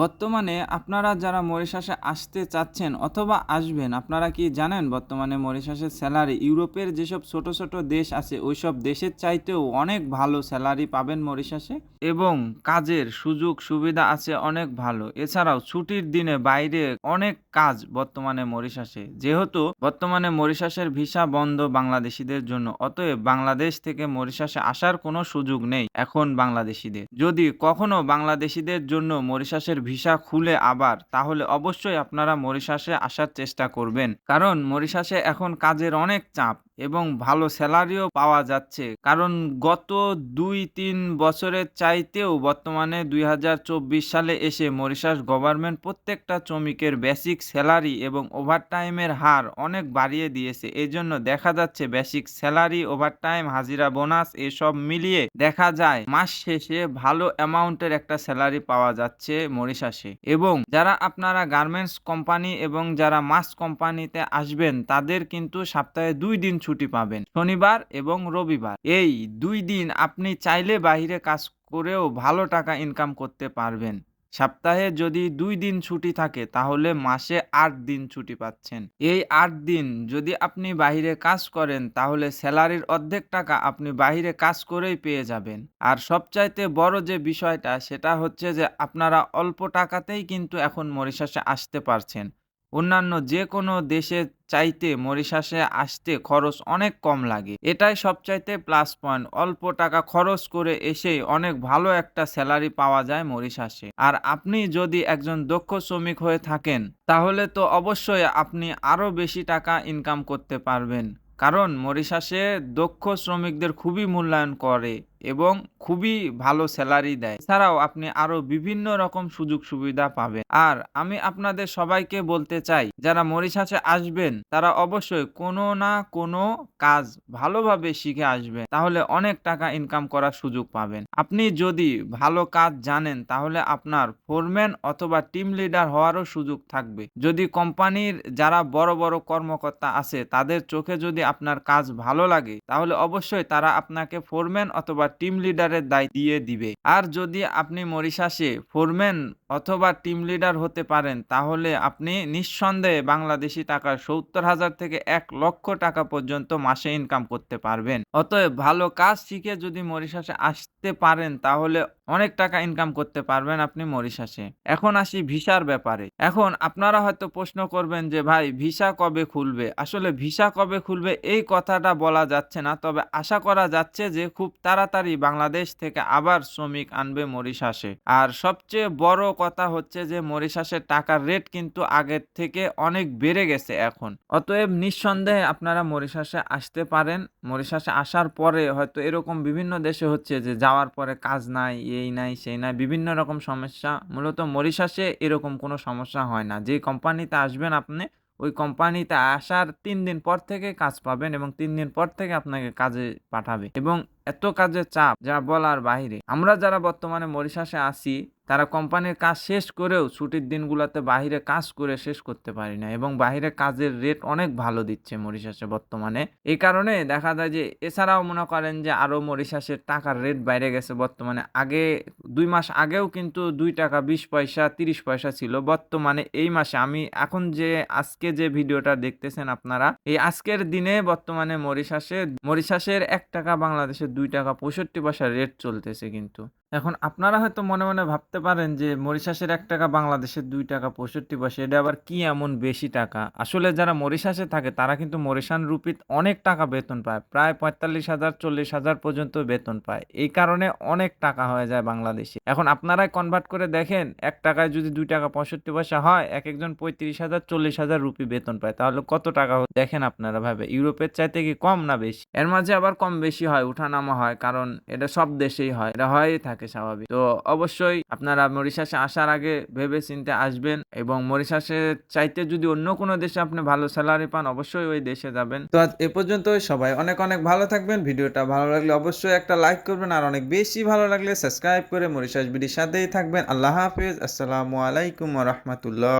বর্তমানে আপনারা যারা মরিশাসে আসতে চাচ্ছেন অথবা আসবেন, আপনারা কি জানেন বর্তমানে মরিশাসের স্যালারি? ইউরোপের যেসব ছোট ছোট দেশ আছে, ওইসব দেশের চাইতেও অনেক ভালো স্যালারি পাবেন মরিশাসে এবং কাজের সুযোগ সুবিধা আছে অনেক ভালো। এছাড়াও ছুটির দিনে বাইরে অনেক কাজ বর্তমানে মরিশাসে। যেহেতু বর্তমানে মরিশাসের ভিসা বন্ধ বাংলাদেশিদের জন্য, অতএব বাংলাদেশ থেকে মরিশাসে আসার কোনো সুযোগ নেই এখন বাংলাদেশিদের। যদি কখনো বাংলাদেশিদের জন্য মরিশাসের ভিসা খুলে আবার, তাহলে অবশ্যই আপনারা মরিশাসে আসার চেষ্টা করবেন। কারণ মরিশাসে এখন কাজের অনেক চাপ। এবং ভালো স্যালারিও পাওয়া যাচ্ছে। কারণ গত দুই তিন বছরের চাইতেও বর্তমানে দুই হাজার চব্বিশ সালে এসে মরিশাস গভর্নমেন্ট প্রত্যেকটা শ্রমিকের বেসিক স্যালারি এবং ওভারটাইমের হার অনেক বাড়িয়ে দিয়েছে। এই জন্য দেখা যাচ্ছে বেসিক স্যালারি, ওভারটাইম, হাজিরা, বোনাস এসব মিলিয়ে দেখা যায় মাস শেষে ভালো অ্যামাউন্টের একটা স্যালারি পাওয়া যাচ্ছে মরিশাসে। এবং যারা আপনারা গার্মেন্টস কোম্পানি এবং যারা মাস কোম্পানিতে আসবেন, তাদের কিন্তু সপ্তাহে দুই দিন ছুটি পাবেন, শনিবার এবং রবিবার। এই দুই দিন আপনি চাইলে বাইরে কাজ করেও ভালো টাকা ইনকাম করতে পারবেন। সপ্তাহে যদি দুই দিন ছুটি থাকে, তাহলে মাসে আট দিন ছুটি পাচ্ছেন। এই আট দিন যদি আপনি বাইরে কাজ করেন, তাহলে স্যালারির অর্ধেক টাকা আপনি বাইরে কাজ করেই পেয়ে যাবেন। আর সবচাইতে বড় যে বিষয়টা, সেটা হচ্ছে যে আপনারা অল্প টাকাতেই কিন্তু এখন মরিশাসে আসতে পারছেন। অন্যান্য যে কোনো দেশে চাইতে মরিশাসে আসতে খরচ অনেক কম লাগে। এটাই সবচাইতে প্লাস পয়েন্ট অল্প টাকা খরচ করে এসেই অনেক ভালো একটা স্যালারি পাওয়া যায় মরিশাসে। আর আপনি যদি একজন দক্ষ শ্রমিক হয়ে থাকেন, তাহলে তো অবশ্যই আপনি আরও বেশি টাকা ইনকাম করতে পারবেন। কারণ মরিশাসে দক্ষ শ্রমিকদের খুবই মূল্যায়ন করে। এবং খুবই ভালো স্যালারি দেয়। এছাড়াও আপনি আরও বিভিন্ন রকম সুযোগ সুবিধা পাবেন। আর আমি আপনাদের সবাইকে বলতে চাই, যারা মরিশাসে আসবেন, তারা অবশ্যই কোনো না কোনো কাজ ভালোভাবে শিখে আসবেন। তাহলে অনেক টাকা ইনকাম করার সুযোগ পাবেন। আপনি যদি ভালো কাজ জানেন, তাহলে আপনার ফোরম্যান অথবা টিম লিডার হওয়ারও সুযোগ থাকবে। যদি কোম্পানির যারা বড় বড় কর্মকর্তা আছে, তাদের চোখে যদি আপনার কাজ ভালো লাগে, তাহলে অবশ্যই তারা আপনাকে ফোরম্যান অথবা টিম লিডারের দায় দিয়ে দিবে। আর যদি আপনি মরিশাসে ফোরম্যান অথবা টিম লিডার হতে পারেন, তাহলে আপনি নিঃসন্দেহে বাংলাদেশি টাকা সত্তর হাজার থেকে এক লক্ষ টাকা পর্যন্ত মাসে ইনকাম করতে পারবেন। অতএব ভালো কাজ শিখে যদি মরিশাসে আসতে পারেন, তাহলে অনেক টাকা ইনকাম করতে পারবেন আপনি মরিশাসে। এখন আসি ভিসার ব্যাপারে। এখন আপনারা হয়তো প্রশ্ন করবেন যে, ভাই, ভিসা কবে খুলবে? আসলে ভিসা কবে খুলবে এই কথাটা বলা যাচ্ছে না, তবে আশা করা যাচ্ছে যে খুব তাড়াতাড়ি বাংলাদেশ থেকে আবার শ্রমিক আনবে মরিশাসে। আর সবচেয়ে বড় কথা হচ্ছে যে, মরিশাসের টাকার রেট কিন্তু আগের থেকে অনেক বেড়ে গেছে এখন। অতএব নিঃসন্দেহে আপনারা মরিশাসে আসতে পারেন। মরিশাসে আসার পরে হয়তো এরকম বিভিন্ন দেশে হচ্ছে যে, যাওয়ার পরে কাজ নাই, এই নাই, সেই নাই, বিভিন্ন রকম সমস্যা। মূলত মরিশাসে এরকম কোনো সমস্যা হয় না। যে কোম্পানিতে আসবেন আপনি, ওই কোম্পানিতে আসার তিন দিন পর থেকে কাজ পাবেন এবং তিন দিন পর থেকে আপনাকে কাজে পাঠাবে। এবং এত কাজের চাপ যা বলার বাহিরে। আমরা যারা বর্তমানে মরিশাসে আসি তারা কোম্পানির কাজ শেষ করেও ছুটির দিনগুলোতে বাহিরে কাজ করে শেষ করতে পারি না এবং বাহিরে কাজের রেট অনেক ভালো দিচ্ছে মরিশাসে বর্তমানে। এই কারণে দেখা যায় যে এছাড়াও মনে করেন যে আরও মরিশাসের টাকার রেট বাইরে গেছে বর্তমানে। আগে দুই মাস আগেও কিন্তু দুই টাকা বিশ পয়সা, তিরিশ পয়সা ছিল। বর্তমানে এই মাসে আমি এখন যে আজকে যে ভিডিওটা দেখতেছেন আপনারা, এই আজকের দিনে বর্তমানে মরিশাসে, মরিশাসের এক টাকা বাংলাদেশের দুই টাকা পঁয়ষট্টি পয়সা রেট চলতেছে কিন্তু। এখন আপনারা হয়তো মনে মনে ভাবতে পারেন যে মরিশাসের এক টাকা, বাংলাদেশের দুই টাকা, পঁয়ষট্টি পয়সা, এটা আবার কি এমন বেশি টাকা? আসলে যারা মরিশাসে থাকে, তারা কিন্তু মরিশান রুপিত অনেক টাকা বেতন পায়। প্রায় পঁয়তাল্লিশ হাজার, চল্লিশ হাজার পর্যন্ত বেতন পায়। এই কারণে অনেক টাকা হয়ে যায় বাংলাদেশে। এখন আপনারাই কনভার্ট করে দেখেন, এক টাকায় যদি দুই টাকা, পঁয়ষট্টি পয়সা হয়, এক একজন পঁয়ত্রিশ হাজার, চল্লিশ হাজার রুপি বেতন পায়। তাহলে কত টাকা? দেখেন আপনারা ভাবে, ইউরোপের চাইতে কি কম না বেশি? এর মাঝে আবার কম বেশি হয়, উঠানামা হয়, কারণ এটা সব দেশেই হয়, এটা হয়েই থাকে। স্বাভাবিক। তো অবশ্যই আপনারা মরিশাসে আসার আগে ভেবে চিনতে আসবেন এবং মরিশাসে চাইতে যদি অন্য কোনো দেশে আপনি ভালো স্যালারি পান, অবশ্যই ওই দেশে যাবেন। তো আজ এ পর্যন্ত সবাই অনেক অনেক ভালো থাকবেন। ভিডিওটা ভালো লাগলে অবশ্যই একটা লাইক করবেন। আর অনেক বেশি ভালো লাগলে সাবস্ক্রাইব করে মরিশাস বিডির সাথেই থাকবেন। আল্লাহ হাফিজ। আসসালামু আলাইকুম রহমতুল্লাহ।